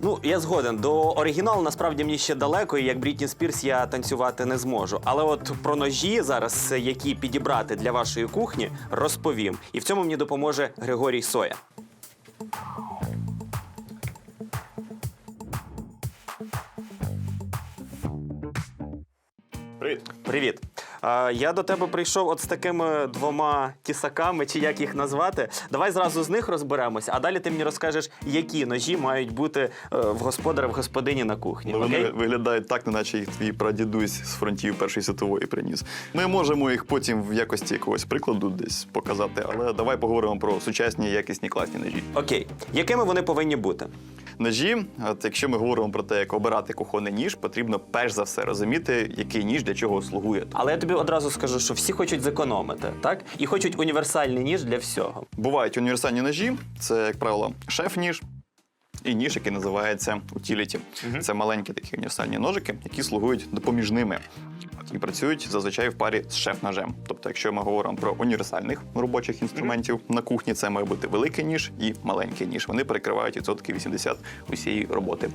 Ну, я згоден. До оригіналу насправді мені ще далеко, і як Брітні Спірс я танцювати не зможу. Але от про ножі зараз, які підібрати для вашої кухні, розповім. І в цьому мені допоможе Григорій Соя. Привіт. Привіт. Я до тебе прийшов от з такими двома тісаками, чи як їх назвати. Давай зразу з них розберемося, а далі ти мені розкажеш, які ножі мають бути е, в господаря, в господині на кухні. Ну, вони виглядають так, неначе їх твій прадідусь з фронтів Першої світової приніс. Ми можемо їх потім в якості якогось прикладу десь показати, але давай поговоримо про сучасні, якісні, класні ножі. Окей. Якими вони повинні бути? Ножі, от якщо ми говоримо про те, як обирати кухонний ніж, потрібно перш за все розуміти, який ніж для чого слугує. Але я тобі одразу скажу, що всі хочуть зекономити, так? І хочуть універсальний ніж для всього. Бувають універсальні ножі, це, як правило, шеф-ніж. І ніж, який називається утіліті. Це маленькі такі універсальні ножики, які слугують допоміжними і працюють зазвичай в парі з шеф-ножем. Тобто, якщо ми говоримо про універсальних робочих інструментів на кухні, це має бути великий ніж і маленький ніж. Вони перекривають відсотки 80 усієї роботи.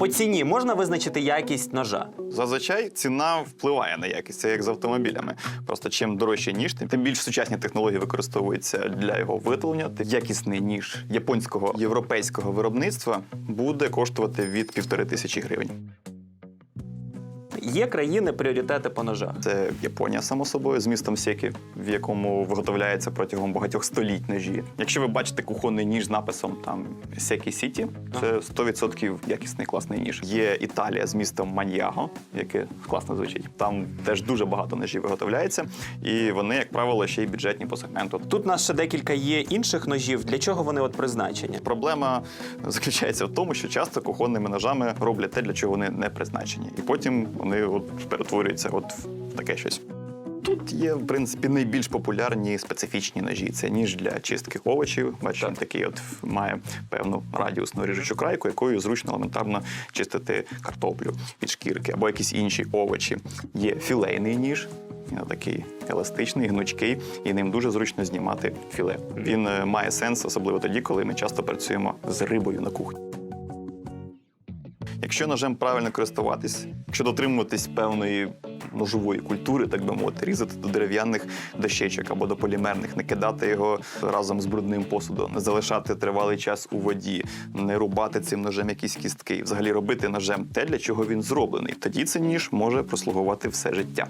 По ціні можна визначити якість ножа. Зазвичай ціна впливає на якість, як з автомобілями. Просто чим дорожче ніж, тим- тим більш сучасні технології використовуються для його виготовлення. Якісний ніж японського європейського виробництва буде коштувати від півтори тисячі гривень. Є країни пріоритети по ножах. Це Японія, само собою, з містом Сєкі, в якому виготовляється протягом багатьох століть ножі. Якщо ви бачите кухонний ніж з написом там Сєкі Сіті, це 100% якісний класний ніж. Є Італія з містом Маньяго, яке класно звучить. Там теж дуже багато ножів виготовляється, і вони, як правило, ще й бюджетні по сегменту. Тут нас ще декілька є інших ножів. Для чого вони от призначені? Проблема заключається в тому, що часто кухонними ножами роблять те, для чого вони не призначені, і потім вони от перетворюються от в таке щось. Тут є, в принципі, найбільш популярні специфічні ножі. Це ніж для чистки овочів. Бачите, він такий от має певну радіусну ріжучу крайку, якою зручно елементарно чистити картоплю від шкірки або якісь інші овочі. Є філейний ніж. Він Такий еластичний, гнучкий, і ним дуже зручно знімати філе. Він е, має сенс, особливо тоді, коли ми часто працюємо з рибою на кухні. Якщо ножем правильно користуватись, якщо дотримуватись певної ножової культури, так би мовити, різати до дерев'яних дощечок або до полімерних, не кидати його разом з брудним посудом, не залишати тривалий час у воді, не рубати цим ножем якісь кістки, взагалі робити ножем те, для чого він зроблений. Тоді цей ніж може прослугувати все життя.